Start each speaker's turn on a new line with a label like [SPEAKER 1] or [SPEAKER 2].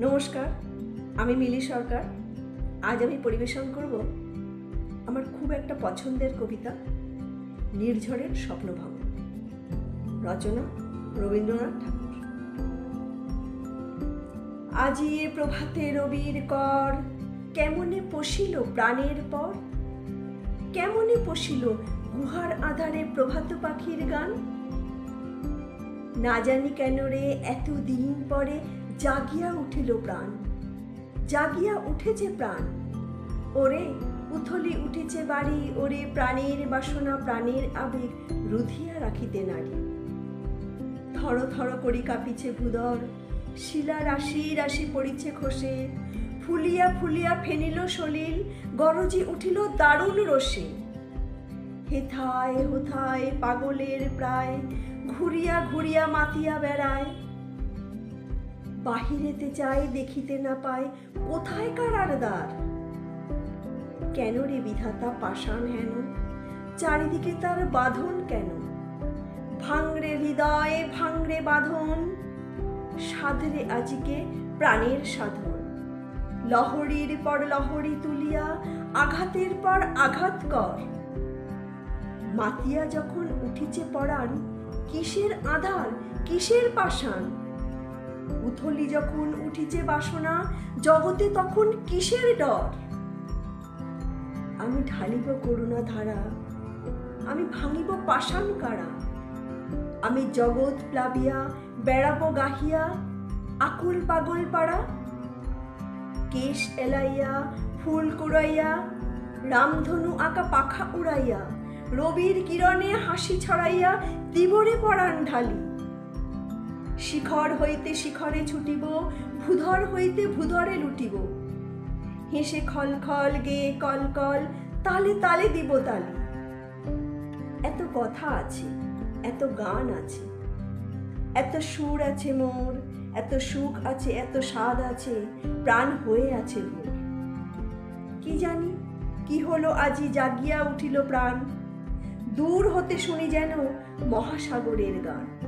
[SPEAKER 1] নমস্কার, আমি মিলি সরকার। আজ আমি পরিবেশন করব আমার খুব একটা পছন্দের কবিতা, নির্ঝরের স্বপ্নভঙ্গ। রচনা রবীন্দ্রনাথ ঠাকুর। আজি এ প্রভাতে রবির কর, কেমনে পশিল প্রাণের পর? কেমনে পশিল গুহার আধারে প্রভাত পাখির গান? না জানি কেন রে এত দিন পরে জাগিয়া উঠিল প্রাণ, জাগিয়া উঠেছে প্রাণ। ওরে, উথলি উঠেছে বাড়ি, ওরে প্রাণের বাসনা, প্রাণের আবেগ রুধিয়া রাখিতে নারী। থর থর করি কাঁপিছে ভুদর শিলা রাশি রাশি পড়িছে খসে, ফুলিয়া ফুলিয়া ফেনিল সলিল, গরজি উঠিল দারুণ রসে। হেথায়, হোথায় পাগলের প্রায়, ঘুরিয়া ঘুরিয়া মাতিয়া বেড়ায় বাহিরেতে চাই দেখিতে না পায়, কোথায় কারার দ্বার? কেন রে বিধাতা পাষাণ হেন? চারিদিকে তার বাঁধন কেন? ভাঙরে হৃদয়ে ভাঙরে বাঁধন। সাধরে আজিকে প্রাণের সাধন। লহরীর পর লহরী তুলিয়া, আঘাতের পর আঘাত কর। মাতিয়া যখন উঠিছে পড়ান কিসের আধার, কিসের পাষাণ? উথলি যখন উঠিছে বাসনা, জগতে তখন কিসের ডর? আমি ঢালিব করুণা ধারা, আমি ভাঙিব পাষাণ কারা? আমি জগৎ প্লাবিয়া, বেড়াবো গাহিয়া, আকুল পাগল পাড়া? কেশ এলাইয়া, ফুল কুড়াইয়া, রামধনু আঁকা পাখা উড়াইয়া, রবির কিরণে হাসি ছড়াইয়া, তিবরে পরাণ ঢালি। শিখর হইতে শিখরে ছুটিব, ভূধর হইতে ভূধরে লুটিব। হেসে খল খল গে কল কল, তালে তালে দিব তালি। এত কথা আছে, এত গান আছে, এত সুর আছে মোর, এত সুখ আছে, এত স্বাদ আছে, প্রাণ হয়ে আছে মোর। কি জানি, কি হলো আজি জাগিয়া উঠিল প্রাণ। দূর হতে শুনি যেন মহাসাগরের গান।